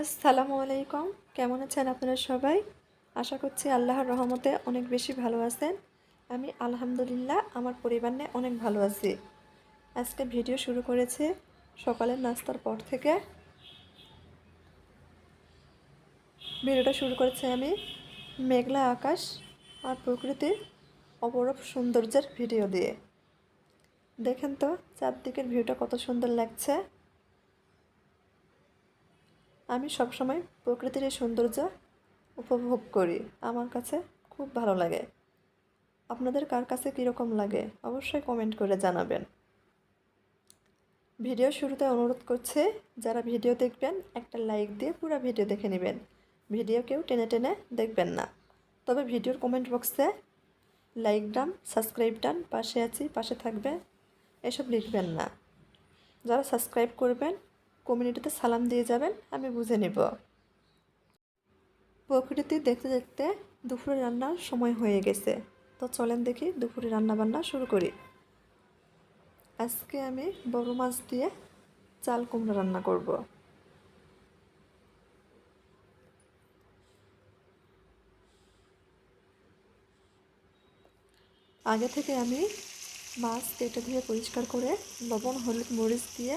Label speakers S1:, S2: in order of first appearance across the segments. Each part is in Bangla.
S1: আসসালামু আলাইকুম। কেমন আছেন আপনারা সবাই? আশা করছি আল্লাহর রহমতে অনেক বেশি ভালো আছেন। আমি আলহামদুলিল্লাহ আমার পরিবার নিয়ে অনেক ভালো আছি। আজকে ভিডিও শুরু করেছে সকালের নাস্তার পর থেকে। ভিডিওটা শুরু করেছি আমি মেঘলা আকাশ আর প্রকৃতির অপরূপ সৌন্দর্যের ভিডিও দিয়ে। দেখেন তো, চারদিকের ভিউটা কত সুন্দর লাগছে। আমি সবসময় প্রকৃতির এই সৌন্দর্য উপভোগ করি। আমার কাছে খুব ভালো লাগে। আপনাদের কার কাছে কীরকম লাগে, অবশ্যই কমেন্ট করে জানাবেন। ভিডিও শুরুতে অনুরোধ করছে, যারা ভিডিও দেখবেন, একটা লাইক দিয়ে পুরো ভিডিও দেখে নেবেন। ভিডিও কেউ টেনে টেনে দেখবেন না। তবে ভিডিওর কমেন্ট বক্সে লাইক ডান সাবস্ক্রাইব ডান, পাশে আছি, পাশে থাকবে, এসব লিখবেন না। যারা সাবস্ক্রাইব করবেন কমিউনিটিতে সালাম দিয়ে যাবেন, আমি বুঝে নেব। প্রকৃতি দেখতে দেখতে দুপুরে রান্নার সময় হয়ে গেছে। তো চলেন দেখি দুপুরে রান্না বান্না শুরু করি। আজকে আমি বড় মাছ দিয়ে চাল কুমড়া রান্না করব। আগে থেকে আমি মাছ কেটে ধুয়ে পরিষ্কার করে লবণ, হলুদ, মরিচ দিয়ে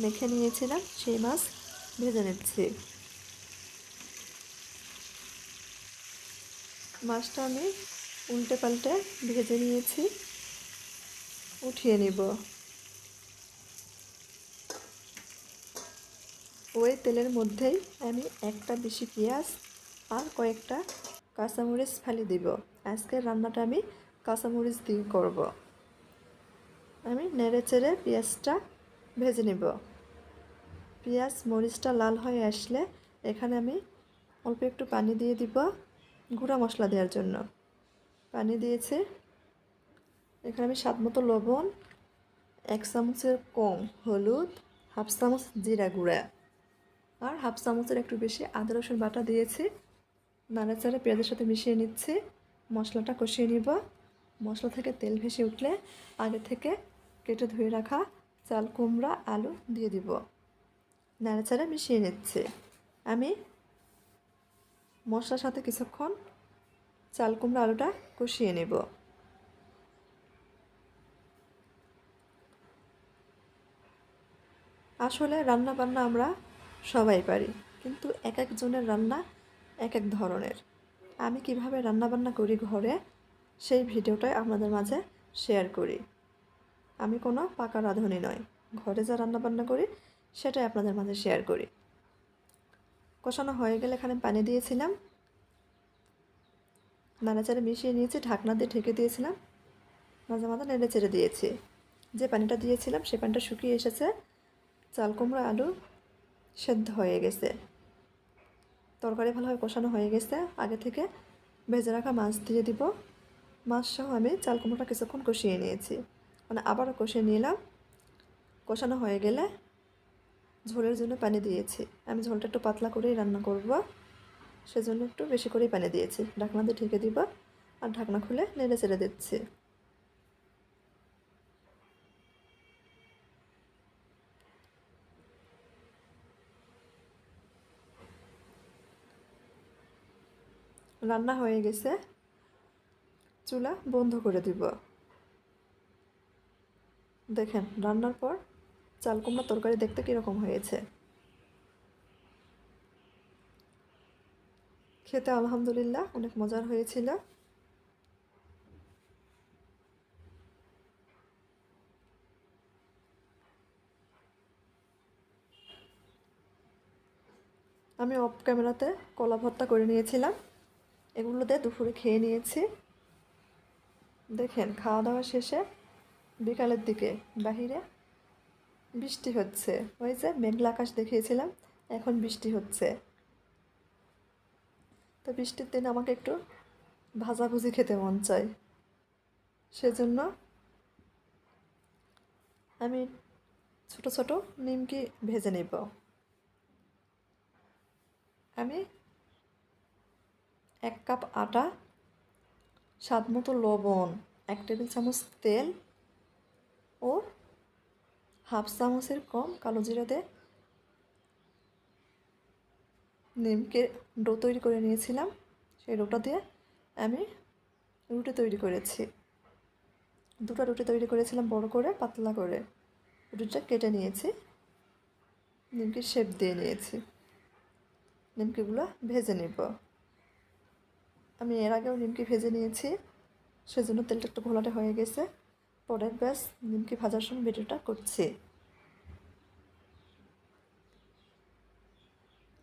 S1: মেখে নিয়েছিলাম সেই মাছ ভেজে নিচ্ছি। মাছটা আমি উল্টে পাল্টে ভেজে নিয়েছি, উঠিয়ে নিব। ওই তেলের মধ্যেই আমি একটা বেশি পেঁয়াজ আর কয়েকটা কাঁচামরিচ ফালি দিব। আজকের রান্নাটা আমি কাঁচামরিচ দিয়ে করব। আমি নেড়ে চেড়ে পেঁয়াজটা ভেজে নেব। পেঁয়াজ, মরিচটা লাল হয়ে আসলে এখানে আমি অল্প একটু পানি দিয়ে দিব গুঁড়া মশলা দেওয়ার জন্য। পানি দিয়েছে। এখানে আমি স্বাদ মতো লবণ, এক চামচের কম হলুদ, হাফ চামচ জিরা গুঁড়া আর হাফ চামচের একটু বেশি আদা, রসুন বাটা দিয়েছি। নাড়াচাড়া পেঁয়াজের সাথে মিশিয়ে নিচ্ছি। মশলাটা কষিয়ে নিব। মশলা থেকে তেল ভেসে উঠলে আগে থেকে কেটে ধুয়ে রাখা চাল, কুমড়া, আলু দিয়ে দিব। নাড়াচাড়া মিশিয়ে নিচ্ছে। আমি মশলার সাথে কিছুক্ষণ চাল, কুমড়া, আলুটা কষিয়ে নেব। আসলে রান্না বান্না আমরা সবাই পারি, কিন্তু এক একজনের রান্না এক এক ধরনের। আমি কীভাবে রান্না বান্না করি ঘরে, সেই ভিডিওটাই আপনাদের মাঝে শেয়ার করি। আমি কোনো পাকা রাঁধুনি নয়। ঘরে যা রান্না বান্না করি, সেটাই আপনাদের মাঝে শেয়ার করি। কষানো হয়ে গেলে এখানে পানি দিয়েছিলাম। নাড়াচাড়ে মিশিয়ে নিয়েছি, ঢাকনা দিয়ে ঢেকে দিয়েছিলাম। মাঝে মাঝে নেড়ে চেড়ে দিয়েছি। যে পানিটা দিয়েছিলাম, সে পানিটা শুকিয়ে এসেছে। চাল, কুমড়ো, আলু সেদ্ধ হয়ে গেছে। তরকারি ভালোভাবে কষানো হয়ে গেছে। আগে থেকে ভেজে রাখা মাছ দিয়ে দিব। মাছ সহ আমি চাল, কুমড়োটা কিছুক্ষণ কষিয়ে নিয়েছি। মানে আবারও কষিয়ে নিলাম। কষানো হয়ে গেলে ঝোলের জন্য পানি দিয়েছি। আমি ঝোলটা একটু পাতলা করেই রান্না করব। সেজন্য একটু বেশি করেই পানি দিয়েছি। ঢাকনা দিয়ে ঢেকে দিব আর ঢাকনা খুলে নেড়ে চেড়ে দিচ্ছি। রান্না হয়ে গেছে। চুলা বন্ধ করে দিব। দেখেন, রান্নার পর চাল কুমড়া তরকারি দেখতে কীরকম হয়েছে। খেতে আলহামদুলিল্লাহ অনেক মজার হয়েছিল। আমি অফ ক্যামেরাতে কলা ভর্তা করে নিয়েছিলাম। এগুলো দিয়ে দুপুরে খেয়ে নিয়েছি। দেখেন খাওয়া দাওয়া শেষে বিকালের দিকে বাহিরে বৃষ্টি হচ্ছে। ওই যে মেঘলা আকাশ দেখিয়েছিলাম, এখন বৃষ্টি হচ্ছে। তো বৃষ্টির দিন আমাকে একটু ভাজাভুজি খেতে মন চায়। সেজন্য আমি ছোট ছোট নিমকি ভেজে নেব। আমি এক কাপ আটা স্বাদ মতো লবণ, এক টেবিল চামচ তেল ও হাফ চামচের কম কালো জিরা দিয়ে নিমকে ডো তৈরি করে নিয়েছিলাম, সেই ডোটা দিয়ে আমি রুটি তৈরি করেছি। দুটো রুটি তৈরি করেছিলাম বড় করে, পাতলা করে। রুটিটা কেটে নিয়েছি নিমকির শেপ দিয়ে নিয়েছি। নিমকিগুলো ভেজে নেব। আমি এর আগেও নিমকি ভেজে নিয়েছি, সেজন্য তেলটা একটু ঘোলাটে হয়ে গেছে। পরের ব্যাস, নিমকি ভাজার সময় ভিডিওটা করছি।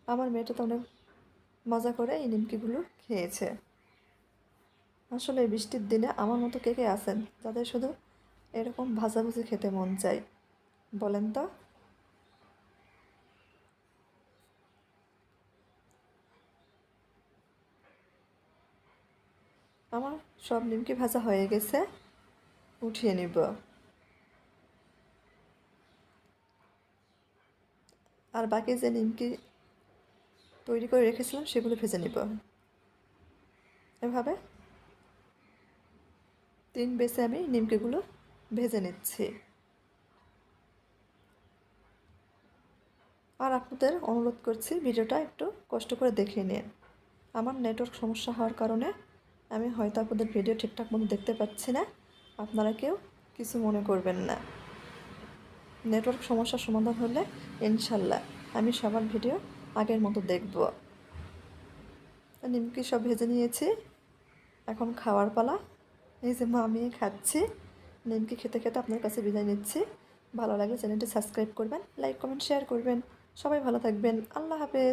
S1: আমার মেয়েটা তো অনেক মজা করে এই নিমকিগুলো খেয়েছে। আসলে বৃষ্টির দিনে আমার মতো কে কে আছেন? যাদের শুধু এরকম ভাজাভুজি খেতে মন চায় বলেন তো। আমার সব নিমকি ভাজা হয়ে গেছে। উঠিয়ে নিব। আর বাকি যে নিমকি তৈরি করে রেখেছিলাম, সেগুলো ভেজে নিব। এভাবে তিন বেসে আমি নিমকিগুলো ভেজে নিচ্ছি। আর আপনাদের অনুরোধ করছি ভিডিওটা একটু কষ্ট করে দেখে নিন। আমার নেটওয়ার্ক সমস্যা হওয়ার কারণে আমি হয়তো আপনাদের ভিডিও ঠিকঠাক মতো দেখতে পাচ্ছি না। আপনারা কেউ কিছু মনে করবেন না। নেটওয়ার্ক সমস্যার সমাধান হলে ইনশাল্লাহ আমি সবার ভিডিও আগের মতো দেখব। নিমকি সব ভেজে নিয়েছি। এখন খাওয়ার পালা। এই যে মা আমি খাচ্ছি। নিমকি খেতে খেতে আপনার কাছে বিদায় নিচ্ছি। ভালো লাগলে চ্যানেলটি সাবস্ক্রাইব করবেন, লাইক, কমেন্ট, শেয়ার করবেন। সবাই ভালো থাকবেন। আল্লাহ হাফেজ।